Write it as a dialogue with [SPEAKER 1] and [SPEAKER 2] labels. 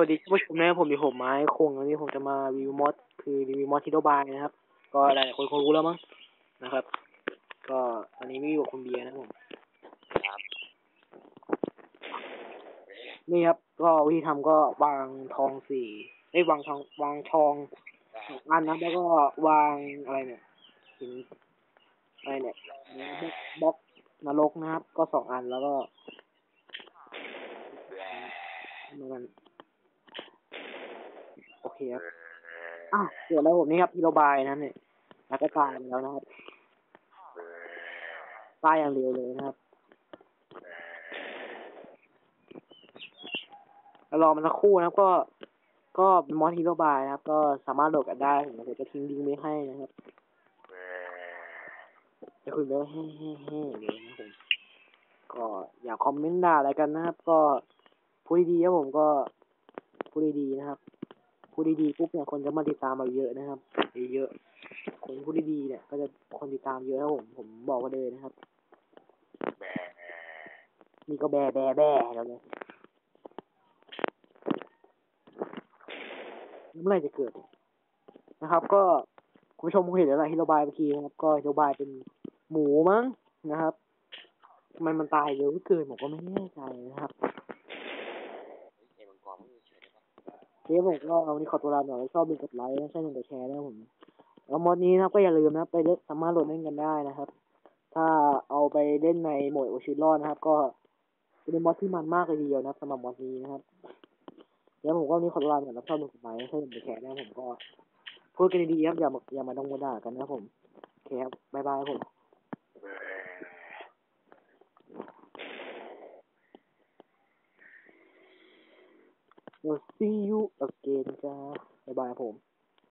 [SPEAKER 1] วัสดีท่านผู้ชมนะครับผมดิผมไม้คงวันนี้ผมจะมารีวิวมอดคือรีวิวมอดทิโดบายนะครับ ก็หลายคนคงรู้แล้วมั้งนะครับ ก็อันนี้ไม่อยู่กับคุณเบียร์นะผมนี่ครับ ก็วิธีทำก็วางทองสี่ไอ้วางทองวางทองสองอันนะแล้วก็วางอะไรเนี่ยหินอะไรเนี่ยบล็อกนรกนะครับ ก็สองอันแล้วก็เหมือนกัน เคครับอะเดี๋ยวแล้วผมนี่ครับพิโรบายนะครับเนี่ยแล้วก็ตายไปแล้วนะครับตายอย่างเร็วเลยนะครับแล้วรอมันสักครู่นะครับ ก็ก็เป็นมอสฮิโรบายนะครับ ก็สามารถโหลดกันได้ผมเดี๋ยวจะทิ้งลิงก์ไว้ให้นะครับจะคุยไปว่าแฮ่แฮ่แฮ่เลยนะครับผมก็อย่าคอมเมนต์ด่าอะไรกันนะครับ ก็พูดดีๆครับผมก็พูดดีๆนะครับ พูดดีๆปุ๊บเนี่ยคนจะมาติดตามเราเยอะนะครับเยอะๆคนพูดดีๆเนี่ย ก็จะคนติดตามเยอะครับผมผมบอกไว้เลยนะครับนี่ก็แบแบแบแล้วเนี่ยแล้วเมื่อไหรจะเกิดนะครับ ก็คุณผู้ชมคงเห็นแล้วแหละฮิโรบายเมื่อกี้นะครับ ก็ฮิโรบายเป็นหมูมั้งนะครับทำไมมันตายเร็วเกินผมก็ไม่แน่ใจนะครับ
[SPEAKER 2] เอ็มังกรไม่มีเฉยได้ปะ
[SPEAKER 1] เดี๋ยวผมก็เอาวันนี้ขอตัวลาหน่อยแล้วชอบดูกดไลค์นะใช่หนึ่งกดแชร์นะผมแล้วมอดนี้นะครับก็อย่าลืมนะไปเล่นสามารถโหลดเล่นกันได้นะครับ ถ้าเอาไปเล่นในโหมดโอชิรอดนะครับ ก็เป็นมอดที่มันมากเลยทีเดียวนะครับสำหรับมอดนี้นะครับเดี๋ยวผมก็วันนี้ขอตัวลาหน่อยแล้วชอบดูกดไลค์นะใช่หนึ่งกดแชร์นะผมก็พูดกันดีๆครับอย่ามาอย่ามาดงมาด่ากันนะผมโอเคครับบ๊ายบายครับผม We'll see you again จ้าบ๊ายบายครับผม